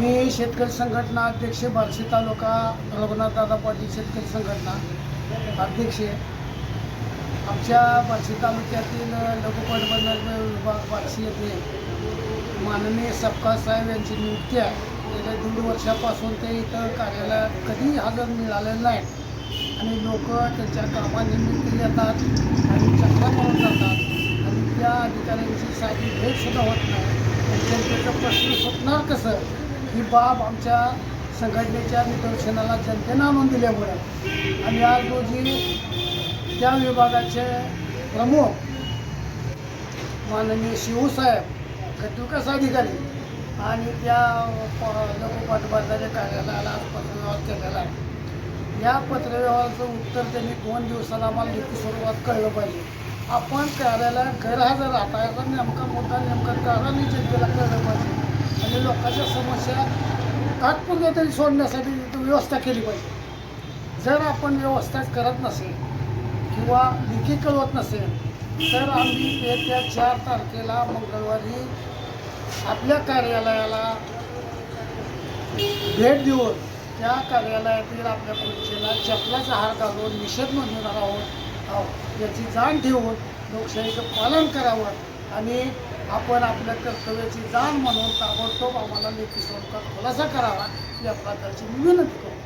मी शेतकरी संघटना अध्यक्ष बार्शी तालुका रघुनाथदादा पाटील शेतकरी संघटना अध्यक्ष आहे. आमच्या बार्शी तालुक्यातील लघुपटबंधन विभाग बार्शी येथे माननीय सपकाळ साहेब यांची नियुक्ती आहे. गेल्या दीड वर्षापासून ते इथं कार्यालयात कधीही हजर मिळालेलं नाही आणि लोक त्यांच्या कामानिमित्त येतात आणि चक्रा मारून जातात. आणि त्या अधिकाऱ्यांची साधी भेटसुद्धा होत नाही. आणि प्रश्न सुटणार कसं? ही बाब आमच्या संघटनेच्या निदर्शनाला जनतेनं आणून दिल्यामुळे आणि आज रोजी त्या विभागाचे प्रमुख माननीय शिवसाहेब गटविकास अधिकारी आणि त्या लोकपाठबाजाच्या कार्यालयाला आज पत्रव्यवहार केलेला आहे. या पत्रव्यवहाराचं उत्तर त्यांनी दोन दिवसाला आम्हाला लिखित स्वरूपात कळलं पाहिजे. आपण कार्यालयात गैरहजर राहता नेमका मुद्दा नेमका कारण जनतेला कळलं पाहिजे. आणि लोकांच्या समस्या तात्पुरत्या तरी सोडण्यासाठी तिथं व्यवस्था केली पाहिजे. जर आपण व्यवस्था करत नसेल किंवा लिखी कळवत नसेल तर आम्ही येत्या चार तारखेला मंगळवारी आपल्या कार्यालयाला भेट देऊन त्या कार्यालयातील आपल्या खुर्चीला चपलाचा हार घालून निषेध नोंदवणार आहोत. आहोत याची जाण ठेवून लोकशाहीचं पालन करावं. आणि आपण आपल्या कर्तव्याची जाण म्हणून ताबडतोब आम्हाला लेखी स्वरूपात खुलासा करावा ही आपला त्याची विनंती करतो.